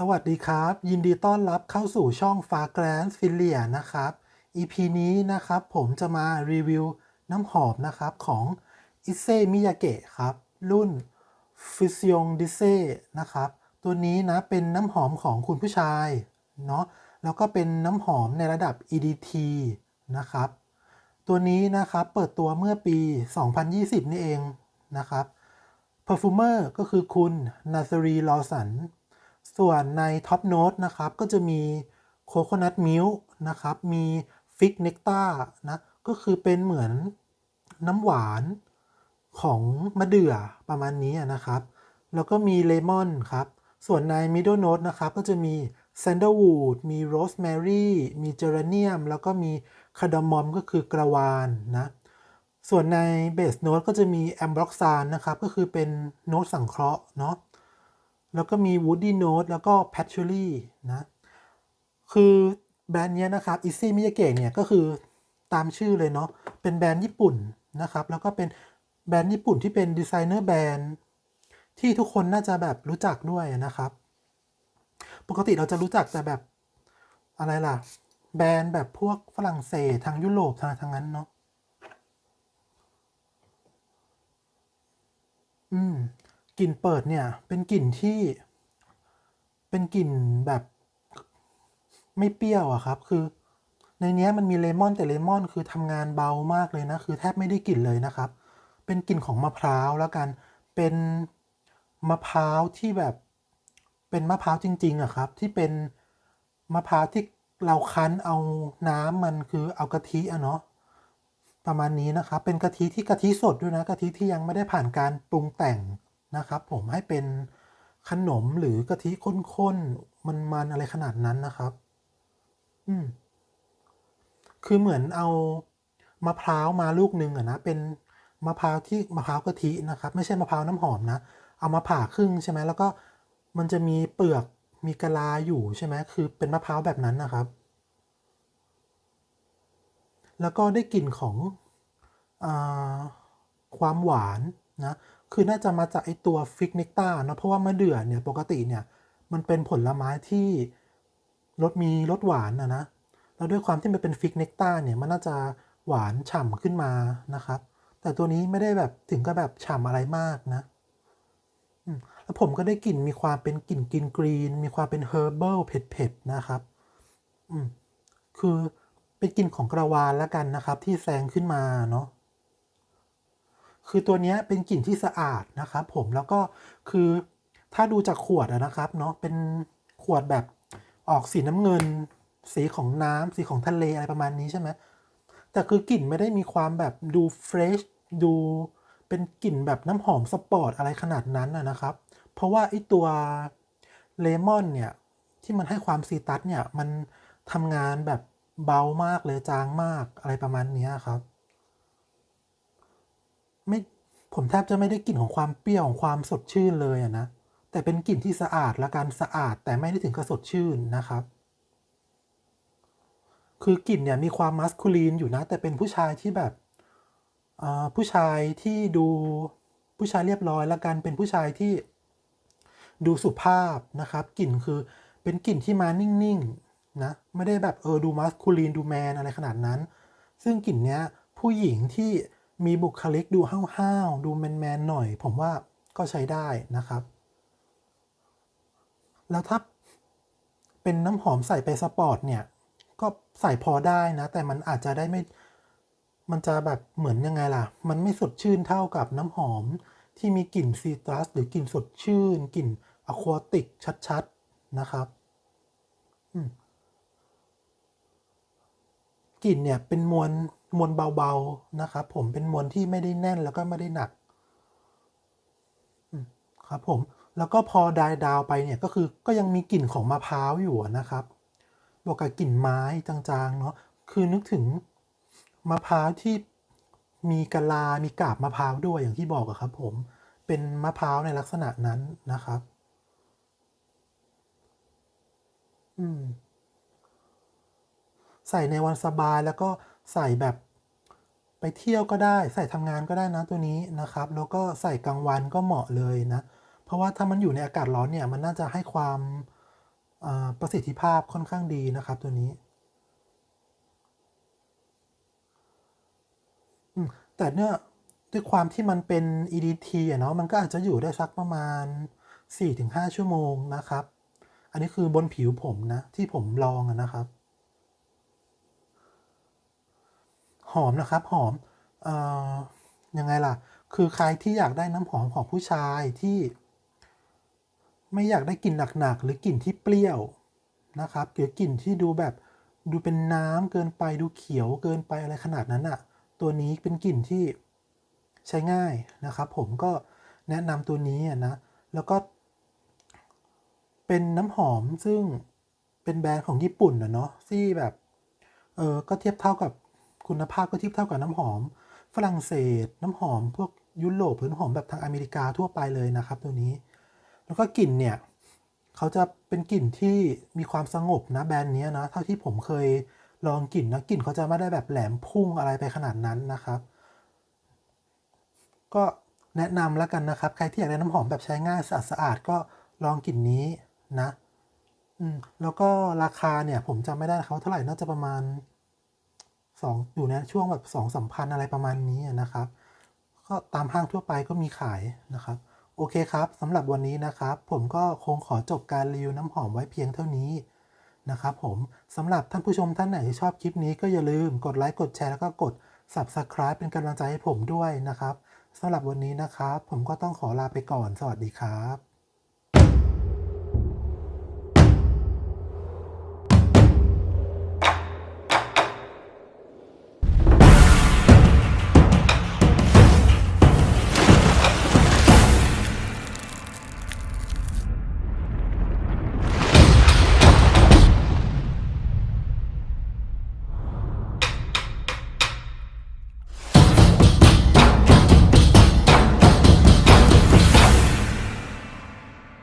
สวัสดีครับ ยินดีต้อนรับเข้าสู่ช่อง f a g r a n d f i l i a นะครับ EP นี้นะครับผมจะมารีวิวน้ำหอมนะครับของ i s e Miyake ครับ รุ่น Fusion d i s e นะครับ ตัวนี้นะเป็นน้ำหอมของคุณผู้ชายเนาะแล้วก็เป็นน้ำหอมในระดับ EDT นะครับ ตัวนี้นะครับเปิดตัวเมื่อปี 2020 นี่เองนะครับ Perfumer ก็คือคุณนาซารีลอสัน ส่วนในท็อปโน้ตนะครับก็จะมีโคโคนัทมิลนะครับ มีฟิกเนกตานะก็คือเป็นเหมือนน้ำหวานของมะเดื่อประมาณนี้นะครับ แล้วก็มีเลมอนครับ ส่วนในมิดเดิลโน้ตนะครับก็จะมีแซนเดลวูดมีโรสแมรี่มีเจอร์เนียม แล้วก็มีคาร์ดามอมก็คือกระวานนะส่วนในเบสโน้ตก็จะมีแอมบล็อกซานนะครับ ก็คือเป็นโน้ตสังเคราะห์เนาะ แล้วก็มี Woody Note แล้วก็ Patchouli นะ คือแบรนด์เนี้ยนะครับ Issey Miyake เนี่ย ก็คือตามชื่อเลยเนาะ เป็นแบรนด์ญี่ปุ่นนะครับ แล้วก็เป็นแบรนด์ญี่ปุ่นที่เป็นดีไซเนอร์แบรนด์ที่ทุกคนน่าจะแบบรู้จักด้วยนะครับ ปกติเราจะรู้จักแต่แบบอะไรล่ะ แบรนด์แบบพวกฝรั่งเศสทางยุโรปทางทางนั้นเนาะอืม กลิ่นเปิดเนี่ย เป็นกลิ่นที่ เป็นกลิ่นแบบไม่เปรี้ยวอะครับ คือ ในเนี้ยมันมีเลมอนแต่เลมอนคือทำงานเบามากเลยนะ คือแทบไม่ได้กลิ่นเลยนะครับ เป็นกลิ่นของมะพร้าวแล้วกัน เป็นมะพร้าวที่แบบ เป็นมะพร้าวจริงๆอะครับ ที่เป็นมะพร้าวที่เราคั้นเอาน้ำมันคือเอากะทิอะเนาะประมาณนี้นะครับ เป็นกะทิที่กะทิสดด้วยนะกะทิที่ยังไม่ได้ผ่านการปรุงแต่ง นะครับ ผมให้เป็นขนมหรือกะทิข้นๆมันๆอะไรขนาดนั้นนะครับ อืม คือเหมือนเอามะพร้าวมาลูกหนึ่งอะนะเป็นมะพร้าวที่มะพร้าวกะทินะครับ ไม่ใช่มะพร้าวน้ำหอมนะเอามาผ่าครึ่งใช่ไหมแล้วก็มันจะมีเปลือกมีกะลาอยู่ใช่ไหมคือเป็นมะพร้าวแบบนั้นนะครับ แล้วก็ได้กลิ่นของอความหวานนะ คือน่าจะมาจากไอตัวฟิกเนกตาเนาะเพราะว่ามะเดื่อเนี่ยปกติเนี่ยมันเป็นผลไม้ที่รสมีรสหวานนะนะแล้วด้วยความที่มันเป็นฟิกเนกตาเนี่ยมันน่าจะหวานฉ่ำขึ้นมานะครับ แต่ตัวนี้ไม่ได้แบบถึงกับแบบฉ่ำอะไรมากนะแล้วผมก็ได้กลิ่นมีความเป็นกลิ่นกินกรีน มีความเป็นเฮอร์เบิลเผ็ดๆนะครับอืมคือเป็นกลิ่นของกระวานแล้วกันนะครับ ที่แซงขึ้นมาเนาะ คือตัวนี้เป็นกลิ่นที่สะอาดนะครับ ผมแล้วก็คือถ้าดูจากขวดนะครับเนาะเป็นขวดแบบออกสีน้ำเงิน สีของน้ำสีของทะเลอะไรประมาณนี้ใช่ไหมแต่คือกลิ่นไม่ได้มีความแบบดูเฟรชดูเป็นกลิ่นแบบน้ำหอมสปอร์ตอะไรขนาดนั้นนะครับ เพราะว่าไอตัวเลมอนเนี่ยที่มันให้ความซีตัสเนี่ยมันทำงานแบบเบามากเลยจางมากอะไรประมาณนี้ครับ ไม่ผมแทบจะไม่ได้กลิ่นของความเปรี้ยวของความสดชื่นเลยอะนะ แต่เป็นกลิ่นที่สะอาดและการสะอาดแต่ไม่ได้ถึงกับสดชื่นนะครับ คือกลิ่นเนี่ยมีความมัสคูลีนอยู่นะ แต่เป็นผู้ชายที่แบบผู้ชายที่ดูผู้ชายเรียบร้อยและกันเป็นผู้ชายที่ดูสุภาพนะครับ กลิ่นคือเป็นกลิ่นที่มานิ่งๆนะไม่ได้แบบเออดูมัสคูลีนดูแมนอะไรขนาดนั้น ซึ่งกลิ่นเนี้ยผู้หญิงที่ มีบุคลิกดูห้าวๆดูแมนๆหน่อย ผมว่าก็ใช้ได้นะครับ แล้วถ้าเป็นน้ำหอมใส่ไปสปอร์ตเนี่ย ก็ใส่พอได้นะ แต่มันอาจจะได้ไม่ มันจะแบบเหมือนยังไงล่ะ มันไม่สดชื่นเท่ากับน้ำหอมที่มีกลิ่นซีตรัสหรือกลิ่นสดชื่นกลิ่นอะควาติกชัดๆนะครับกลิ่นเนี่ยเป็นมวล มวลเบาๆนะครับผมเป็นมวลที่ไม่ได้แน่นแล้วก็ไม่ได้หนักครับผมแล้วก็พอดายดาวไปเนี่ยก็คือก็ยังมีกลิ่นของมะพร้าวอยู่นะครับ บวกกับกลิ่นไม้จางๆเนาะคือนึกถึงมะพร้าวที่มีกะลา มีกาบมะพร้าวด้วยอย่างที่บอกอะครับ ผมเป็นมะพร้าวในลักษณะนั้นนะครับ อืมใส่ในวันสบายแล้วก็ ใส่แบบไปเที่ยวก็ได้ ใส่ทำงานก็ได้นะตัวนี้นะครับ แล้วก็ใส่กลางวันก็เหมาะเลยนะ เพราะว่าถ้ามันอยู่ในอากาศร้อนเนี่ยมันน่าจะให้ความประสิทธิภาพค่อนข้างดีนะครับตัวนี้ แต่เนี่ยด้วยความที่มันเป็น EDT เนาะมันก็อาจจะอยู่ได้สักประมาณ 4-5 ชั่วโมงนะครับ อันนี้คือบนผิวผมนะ ที่ผมลองนะครับ หอมนะครับหอมเอ่อยังไงล่ะ คือใครที่อยากได้น้ำหอมของผู้ชายที่ ไม่อยากได้กลิ่นหนักๆหรือกลิ่นที่เปรี้ยวนะครับหรือกลิ่นที่ดูแบบดูเป็นน้ำเกินไปดูเขียวเกินไปอะไรขนาดนั้นอะ่ะ ตัวนี้เป็นกลิ่นที่ใช้ง่ายนะครับ ผมก็แนะนำตัวนี้อะนะ แล้วก็ เป็นน้ำหอมซึ่งเป็นแบรนด์ของญี่ปุ่นนะเนาะที่แบบเออก็เทียบเท่ากับ คุณภาพก็เทียบเท่ากับน้ำหอม ฝรั่งเศส น้ำหอม พวกยุโรปหรือน้ำหอมแบบทางอเมริกาทั่วไปเลยนะครับ ตัวนี้ แล้วก็กลิ่นเนี่ยเขาจะเป็นกลิ่นที่มีความสงบนะแบรนด์นี้นะเท่าที่ผมเคยลองกลิ่นนะกลิ่นเขาจะไม่ได้แบบแหลมพุ่งอะไรไปขนาดนั้นนะครับ ก็แนะนำแล้วกันนะครับ ใครที่อยากได้น้ำหอมแบบใช้ง่ายสะอาดสะอาดก็ลองกลิ่นนี้นะ อืมแล้วก็ราคาเนี่ยผมจำไม่ได้เขาเท่าไหร่น่าจะประมาณ สองอยู่ในช่วงแบบสองสามพันอะไรประมาณนี้นะครับ ก็ตามห้างทั่วไปก็มีขายนะครับ โอเคครับสำหรับวันนี้นะครับ ผมก็คงขอจบการรีวิวน้ำหอมไว้เพียงเท่านี้นะครับผมสำหรับท่านผู้ชมท่านไหนที่ชอบคลิปนี้ก็อย่าลืมกดไลค์กดแชร์แล้วก็กด Subscribe เป็นกำลังใจให้ผมด้วยนะครับสำหรับวันนี้นะครับ ผมก็ต้องขอลาไปก่อน สวัสดีครับ